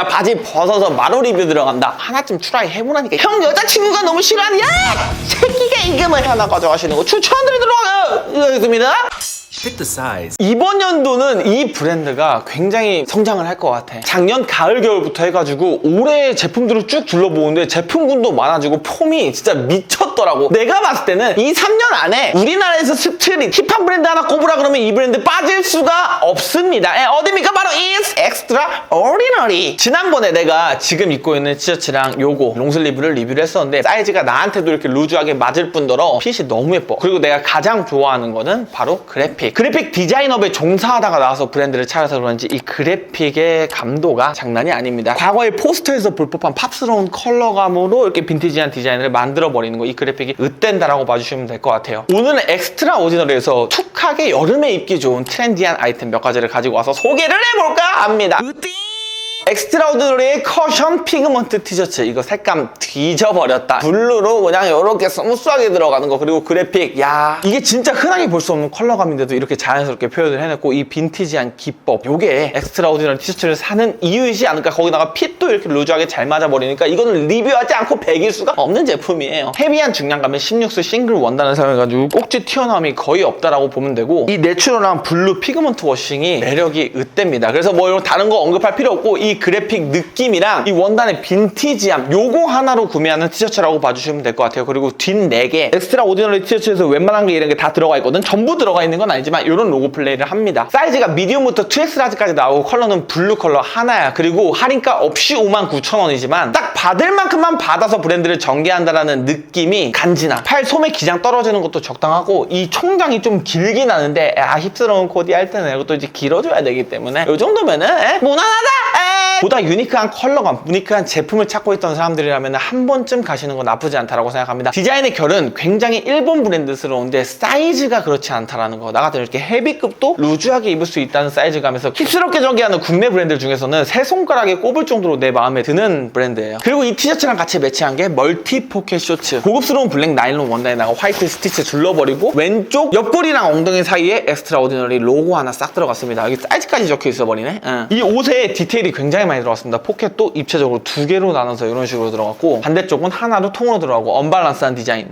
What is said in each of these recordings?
내가 바지 벗어서 마루 리뷰 들어간다. 하나쯤 트라이 해보라니까. 형 여자친구가 너무 싫어하냐? 새끼가 이금을 하나 가져가시는 거 추천드리도록 하겠습니다. Pick the size. 이번 연도는 이 브랜드가 굉장히 성장을 할 것 같아. 작년 가을 겨울부터 해가지고 올해 제품들을 쭉 둘러보는데 제품군도 많아지고 폼이 진짜 미쳤더라고. 내가 봤을 때는 이 3년 안에 우리나라에서 스트릿 힙한 브랜드 하나 꼽으라 그러면 이 브랜드 빠질 수가 없습니다. 예, 어디입니까? 바로 is extraordinary. 지난번에 내가 지금 입고 있는 티셔츠랑 요거 롱슬리브를 리뷰를 했었는데 사이즈가 나한테도 이렇게 루즈하게 맞을 뿐더러 핏이 너무 예뻐. 그리고 내가 가장 좋아하는 거는 바로 그래픽. 그래픽 디자인업에 종사하다가 나와서 브랜드를 차려서 그런지 이 그래픽의 감도가 장난이 아닙니다. 과거에 포스터에서 볼 법한 팝스러운 컬러감으로 이렇게 빈티지한 디자인을 만들어버리는 거 이 그래픽이 으뗀다라고 봐주시면 될 것 같아요. 오늘은 엑스트라 오디너리에서 툭하게 여름에 입기 좋은 트렌디한 아이템 몇 가지를 가지고 와서 소개를 해볼까 합니다. 엑스트라오드너리의 커션 피그먼트 티셔츠. 이거 색감 뒤져버렸다. 블루로 그냥 이렇게 스무스하게 들어가는 거. 그리고 그래픽. 야. 이게 진짜 흔하게 볼 수 없는 컬러감인데도 이렇게 자연스럽게 표현을 해냈고 이 빈티지한 기법. 요게 엑스트라오디너리 티셔츠를 사는 이유이지 않을까. 거기다가 핏도 이렇게 루즈하게 잘 맞아버리니까 이거는 리뷰하지 않고 배길 수가 없는 제품이에요. 헤비한 중량감에 16수 싱글 원단을 사용해가지고 꼭지 튀어나옴이 거의 없다라고 보면 되고 이 내추럴한 블루 피그먼트 워싱이 매력이 으뗍니다. 그래서 뭐 이런 다른 거 언급할 필요 없고 이 그래픽 느낌이랑 이 원단의 빈티지함 요거 하나로 구매하는 티셔츠라고 봐주시면 될 것 같아요. 그리고 뒷 4개 엑스트라 오디너리 티셔츠에서 웬만한 게 이런 게 다 들어가 있거든. 전부 들어가 있는 건 아니지만 이런 로고 플레이를 합니다. 사이즈가 미디움부터 2X 라지까지 나오고 컬러는 블루 컬러 하나야. 그리고 할인가 없이 59,000원이지만 딱 받을 만큼만 받아서 브랜드를 전개한다라는 느낌이 간지나. 팔 소매 기장 떨어지는 것도 적당하고 이 총장이 좀 길긴 하는데 아 힙스러운 코디 할 때는 이것도 이제 길어져야 되기 때문에 이 정도면은 에? 무난하다! 에? 보다 유니크한 컬러감 유니크한 제품을 찾고 있던 사람들이라면 한 번쯤 가시는 건 나쁘지 않다라고 생각합니다. 디자인의 결은 굉장히 일본 브랜드스러운데 사이즈가 그렇지 않다라는 거. 나 같은 이렇게 헤비급도 루즈하게 입을 수 있다는 사이즈감에서 힙스럽게 전개하는 국내 브랜드 중에서는 세 손가락에 꼽을 정도로 내 마음에 드는 브랜드예요. 그리고 이 티셔츠랑 같이 매치한 게 멀티 포켓 쇼츠. 고급스러운 블랙 나일론 원단에다가 화이트 스티치 둘러버리고 왼쪽 옆구리랑 엉덩이 사이에 엑스트라 오디너리 로고 하나 싹 들어갔습니다. 여기 사이즈까지 적혀 있어 버리네. 응. 이 옷에 디테일이 굉장히 많이 들어갔습니다. 포켓도 입체적으로 두 개로 나눠서 이런 식으로 들어갔고 반대쪽은 하나로 통으로 들어가고 언밸런스한 디자인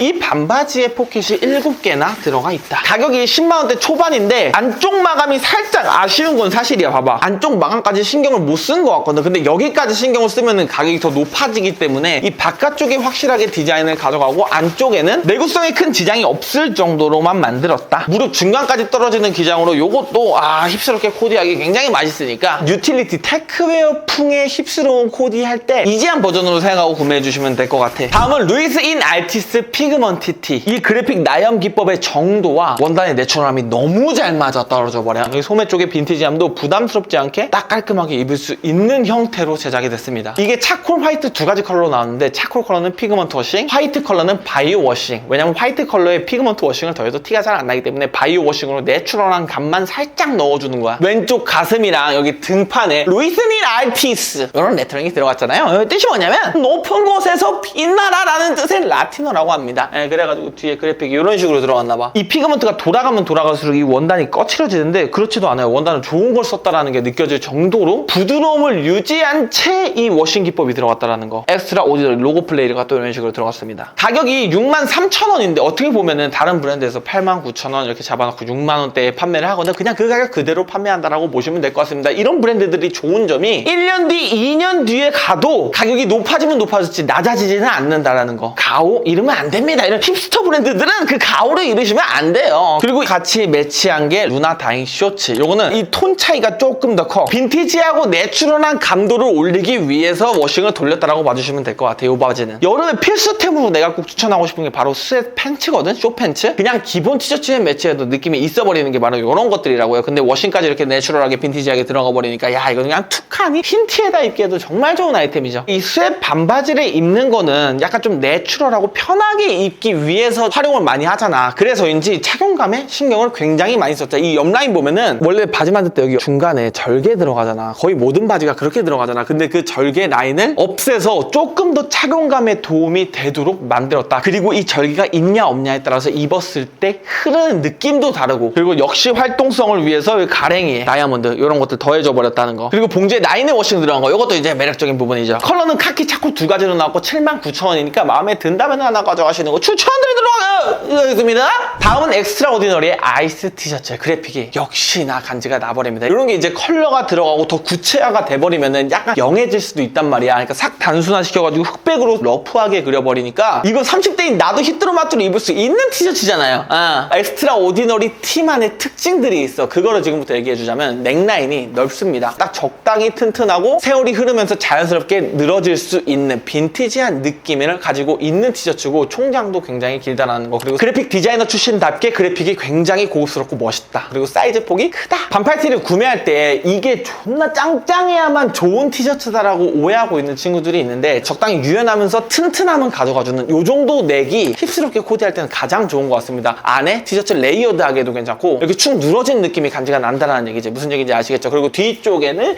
이 반바지에 포켓이 7개나 들어가 있다. 가격이 10만원대 초반인데 안쪽 마감이 살짝 아쉬운 건 사실이야. 봐봐. 안쪽 마감까지 신경을 못 쓴 것 같거든. 근데 여기까지 신경을 쓰면 가격이 더 높아지기 때문에 이 바깥쪽에 확실하게 디자인을 가져가고 안쪽에는 내구성에 큰 지장이 없을 정도로만 만들었다. 무릎 중간까지 떨어지는 기장으로 이것도 아 힙스럽게 코디하기 굉장히 맛있으니까 유틸리티 테크웨어 풍의 힙스러운 코디할 때 이지한 버전으로 생각하고 구매해 주시면 될 것 같아. 다음은 루이스 인 알티스 피 그먼티티. 이 그래픽 나염 기법의 정도와 원단의 내추럴함이 너무 잘 맞아 떨어져 버려. 여기 소매 쪽의 빈티지함도 부담스럽지 않게 딱 깔끔하게 입을 수 있는 형태로 제작이 됐습니다. 이게 차콜 화이트 두 가지 컬러로 나왔는데 차콜 컬러는 피그먼트 워싱, 화이트 컬러는 바이오 워싱. 왜냐면 화이트 컬러에 피그먼트 워싱을 더해도 티가 잘 안 나기 때문에 바이오 워싱으로 내추럴한 감만 살짝 넣어주는 거야. 왼쪽 가슴이랑 여기 등판에 루이스닌 알티스 이런 레터링이 들어갔잖아요. 이 뜻이 뭐냐면 높은 곳에서 빛나라라는 뜻의 라틴어라고 합니다. 예, 그래가지고 뒤에 그래픽이 이런 식으로 들어갔나 봐. 이 피그먼트가 돌아가면 돌아갈수록 이 원단이 거칠어지는데 그렇지도 않아요. 원단은 좋은 걸 썼다라는 게 느껴질 정도로 부드러움을 유지한 채 이 워싱 기법이 들어갔다라는 거. 엑스트라 오디너리 로고 플레이가 또 이런 식으로 들어갔습니다. 가격이 63,000원인데 어떻게 보면은 다른 브랜드에서 89,000원 이렇게 잡아놓고 6만원대에 판매를 하거나 그냥 그 가격 그대로 판매한다라고 보시면 될 것 같습니다. 이런 브랜드들이 좋은 점이 1년 뒤, 2년 뒤에 가도 가격이 높아지면 높아졌지 낮아지지는 않는다라는 거. 가오 이러면 안 됩니다. 이런 힙스터 브랜드들은 그 가오를 이르시면 안 돼요. 그리고 같이 매치한 게 루나 다잉 쇼츠. 요거는 이 톤 차이가 조금 더 커. 빈티지하고 내추럴한 감도를 올리기 위해서 워싱을 돌렸다라고 봐주시면 될 것 같아요. 이 바지는. 여름에 필수템으로 내가 꼭 추천하고 싶은 게 바로 스웨트 팬츠거든. 쇼 팬츠. 그냥 기본 티셔츠에 매치해도 느낌이 있어 버리는 게 바로 이런 것들이라고요. 근데 워싱까지 이렇게 내추럴하게 빈티지하게 들어가 버리니까 야 이거 그냥 툭하니 흰 티에다 입기에도 정말 좋은 아이템이죠. 이 스웨트 반바지를 입는 거는 약간 좀 내추럴하고 편하게 입기 위해서 활용을 많이 하잖아. 그래서인지 착용감에 신경을 굉장히 많이 썼자. 이 옆라인 보면은 원래 바지 만들 때 여기 중간에 절개 들어가잖아. 거의 모든 바지가 그렇게 들어가잖아. 근데 그 절개 라인을 없애서 조금 더 착용감에 도움이 되도록 만들었다. 그리고 이 절개가 있냐 없냐에 따라서 입었을 때 흐르는 느낌도 다르고 그리고 역시 활동성을 위해서 이 가랭이에 다이아몬드 이런 것들 더해줘 버렸다는 거. 그리고 봉지에 나인의 워싱 들어간 거. 이것도 이제 매력적인 부분이죠. 컬러는 카키 차코 두 가지로 나왔고 79,000원이니까 마음에 든다면 하나 가져가 시는 거 추천드리도록 하겠습니다. 다음은 엑스트라 오디너리의 아이스 티셔츠 그래픽이 역시나 간지가 나버립니다. 이런 게 이제 컬러가 들어가고 더 구체화가 돼버리면은 약간 영해질 수도 있단 말이야. 그러니까 싹 단순화 시켜가지고 흑백으로 러프하게 그려버리니까 이거 30대인 나도 히트로마트로 입을 수 있는 티셔츠잖아요. 아, 엑스트라 오디너리 티만의 특징들이 있어. 그거를 지금부터 얘기해주자면 넥라인이 넓습니다. 딱 적당히 튼튼하고 세월이 흐르면서 자연스럽게 늘어질 수 있는 빈티지한 느낌을 가지고 있는 티셔츠고 총 장도 굉장히 길다라는 거 그리고 그래픽 디자이너 출신답게 그래픽이 굉장히 고급스럽고 멋있다. 그리고 사이즈 폭이 크다. 반팔 티를 구매할 때 이게 존나 짱짱해야만 좋은 티셔츠다라고 오해하고 있는 친구들이 있는데 적당히 유연하면서 튼튼함은 가져가주는 요 정도 넥이 힙스럽게 코디할 때는 가장 좋은 것 같습니다. 안에 티셔츠 레이어드하게도 괜찮고 이렇게 축 늘어진 느낌이 간지가 난다라는 얘기지. 무슨 얘기인지 아시겠죠? 그리고 뒤쪽에는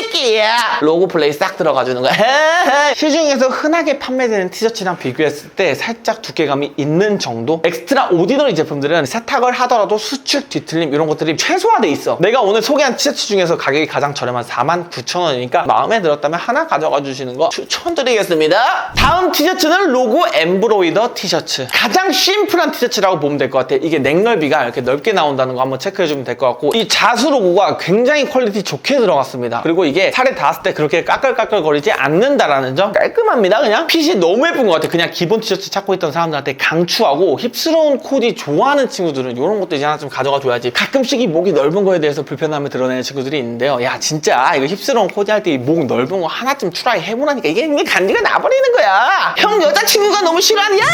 애기야 로고 플레이 싹 들어가주는 거야. 시중에서 흔하게 판매되는 티셔츠랑 비교했을 때 살짝 두께감이 있는 정도? 엑스트라 오디너리 제품들은 세탁을 하더라도 수축, 뒤틀림 이런 것들이 최소화돼 있어. 내가 오늘 소개한 티셔츠 중에서 가격이 가장 저렴한 49,000원이니까 마음에 들었다면 하나 가져가 주시는 거 추천드리겠습니다. 다음 티셔츠는 로고 엠브로이더 티셔츠. 가장 심플한 티셔츠라고 보면 될 것 같아. 이게 넥 넓이가 이렇게 넓게 나온다는 거 한번 체크해 주면 될 것 같고 이 자수 로고가 굉장히 퀄리티 좋게 들어갔습니다. 그리고 이게 살에 닿았을 때 그렇게 까끌까끌거리지 않는다라는 점 깔끔합니다. 그냥 핏이 너무 예쁜 것 같아. 그냥 기본 티셔츠 찾고 있던 사람들한테 강추하고 힙스러운 코디 좋아하는 친구들은 이런 것도 이제 하나 좀 가져가 줘야지. 가끔씩 이 목이 넓은 거에 대해서 불편함을 드러내는 친구들이 있는데요. 야 진짜 이거 힙스러운 코디 할 때 이 목 넓은 거 하나쯤 트라이 해보라니까 이게 이게 간지가 나버리는 거야. 형 여자친구가 너무 싫어하는 야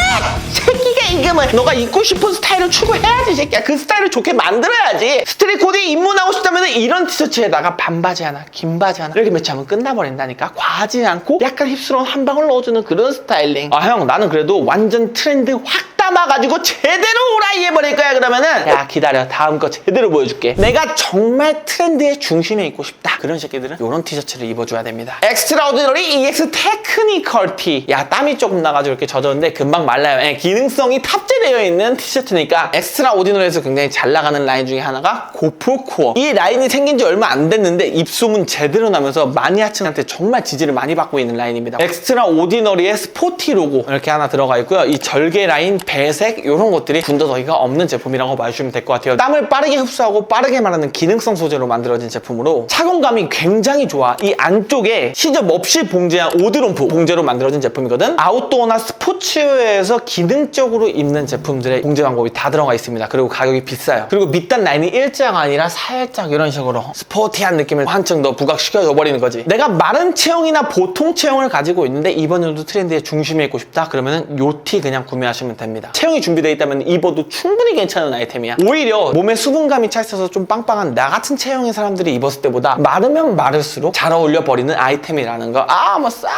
새끼가 이게 뭐 너가 입고 싶은 스타일을 추구해야지 새끼야. 그 스타일을 좋게 만들어야지. 스트릿 코디 입문하고 싶다면 이런 티셔츠에다가 반바지 하나, 긴 바지 하나 이렇게 매치하면 끝나버린다니까. 과하지 않고 약간 힙스러운 한 방울 넣어주는 그런 스타일링. 아 형 나는 그래도 완전 트렌드 확 담아가지고 제대로 오라이 해버릴 거야 그러면은. 야 기다려. 다음 거 제대로 보여줄게. 내가 정말 트렌드의 중심에 있고 싶다. 그런 새끼들은 이런 티셔츠를 입어줘야 됩니다. 엑스트라오디너리 EX 테크니컬 티야 땀이 조금 나가지고 이렇게 젖었는데 금방 말라요. 예, 기능성이 탑재되어 있는 티셔츠니까 엑스트라오디너리에서 굉장히 잘 나가는 라인 중에 하나가 고프코어. 이 라인이 생긴 지 얼마 안 됐는데 입소문 제대로 나면서 마니아층한테 정말 지지를 많이 받고 있는 라인입니다. 엑스트라오디너리의 스포티 로고 이렇게 하나 들어가 있고요. 이 절개 라인 배색 이런 것들이 군더더기가 없는 제품이라고 봐주시면 될 것 같아요. 땀을 빠르게 흡수하고 빠르게 마르는 기능성 소재로 만들어진 제품으로 착용감이 굉장히 좋아. 이 안쪽에 시접 없이 봉제한 오드롬프 봉제로 만들어진 제품이거든. 아웃도어나 스포츠웨어에서 기능적으로 입는 제품들의 봉제 방법이 다 들어가 있습니다. 그리고 가격이 비싸요. 그리고 밑단 라인이 일자가 아니라 살짝 이런 식으로 스포티한 느낌을 한층 더 부각시켜줘 버리는 거지. 내가 마른 체형이나 보통 체형을 가지고 있는데 이번 연도 트렌드의 중심에 있고 싶다? 그러면은 요티 그냥 구매하시면 됩니다. 체형이 준비되어 있다면 입어도 충분히 괜찮은 아이템이야. 오히려 몸에 수분감이 차 있어서 좀 빵빵한 나 같은 체형의 사람들이 입었을 때보다 마르면 마를수록 잘 어울려 버리는 아이템이라는 거. 아, 뭐 싹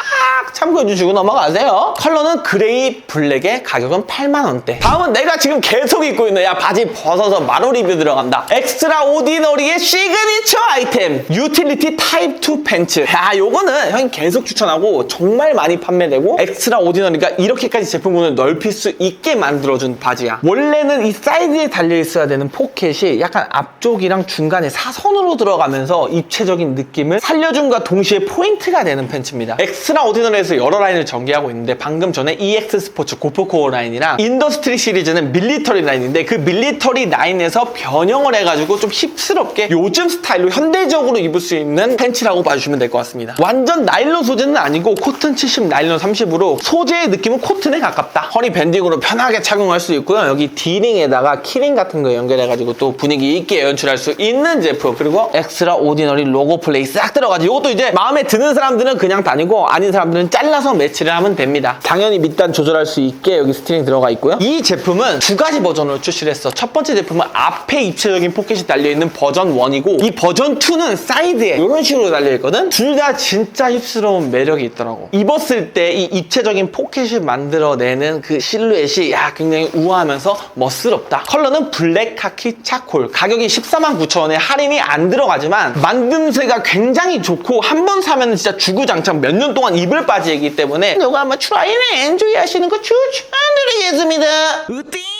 참고해 주시고 넘어가세요. 컬러는 그레이 블랙의 가격은 8만 원대. 다음은 내가 지금 계속 입고 있는 야 바지 벗어서 마루 리뷰 들어간다. 엑스트라 오디너리의 시그니처 아이템 유틸리티 타입 2 팬츠. 야, 요거는 형이 계속 추천하고 정말 많이 판매되고 엑스트라 오디너리가 이렇게까지 제품군을 넓힐 수 있게 만들어준 바지야. 원래는 이 사이드에 달려 있어야 되는 포켓이 약간 앞쪽이랑 중간에 사선으로 들어가면서 입체적인 느낌을 살려준과 동시에 포인트가 되는 팬츠입니다. 엑스트라 오디너리에서 여러 라인을 전개하고 있는데 방금 전에 EX 스포츠 고프코어 라인이랑 인더스트리 시리즈는 밀리터리 라인인데 그 밀리터리 라인에서 변형을 해가지고 좀 힙스럽게 요즘 스타일로 현대적으로 입을 수 있는 팬츠라고 봐주시면 될 것 같습니다. 완전 나일론 소재는 아니고 코튼 70, 나일론 30으로 소재의 느낌은 코튼에 가깝다. 허리 밴딩으로 편하게 편하게 착용할 수 있고요. 여기 D링에다가 키링 같은 거 연결해가지고 또 분위기 있게 연출할 수 있는 제품. 그리고 엑스트라 오디너리 로고 플레이 싹 들어가지고 이것도 이제 마음에 드는 사람들은 그냥 다니고 아닌 사람들은 잘라서 매치를 하면 됩니다. 당연히 밑단 조절할 수 있게 여기 스트링 들어가 있고요. 이 제품은 두 가지 버전으로 출시를 했어. 첫 번째 제품은 앞에 입체적인 포켓이 달려있는 버전 1이고 이 버전 2는 사이드에 이런 식으로 달려있거든? 둘 다 진짜 힙스러운 매력이 있더라고. 입었을 때 이 입체적인 포켓을 만들어내는 그 실루엣이 야 굉장히 우아하면서 멋스럽다. 컬러는 블랙 카키 차콜. 가격이 14만 9천 원에 할인이 안 들어가지만 만듦새가 굉장히 좋고 한 번 사면 진짜 주구장창 몇 년 동안 입을 빠지기 때문에 이거 한번 트라이를 엔조이 하시는 거 추천드리겠습니다. 으띠!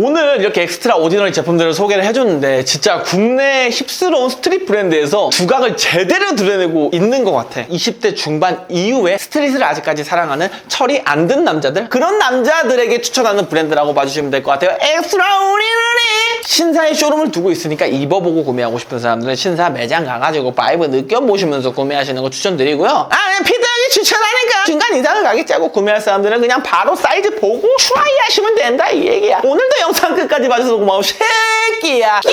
오늘 이렇게 엑스트라 오디너리 제품들을 소개를 해줬는데 진짜 국내 힙스러운 스트릿 브랜드에서 두각을 제대로 드러내고 있는 것 같아. 20대 중반 이후에 스트릿을 아직까지 사랑하는 철이 안 든 남자들? 그런 남자들에게 추천하는 브랜드라고 봐주시면 될 것 같아요. 엑스트라 오디너리! 신사의 쇼룸을 두고 있으니까 입어보고 구매하고 싶은 사람들은 신사 매장 가가지고 바이브 느껴보시면서 구매하시는 거 추천드리고요. 아 그냥 피드하게 추천하니까. 중간 이상을 가격 짜고 구매할 사람들은 그냥 바로 사이즈 보고 트라이 하시면 된다 이 얘기야. 오늘도 영상 끝까지 봐주셔서 고마워 새끼야. 끼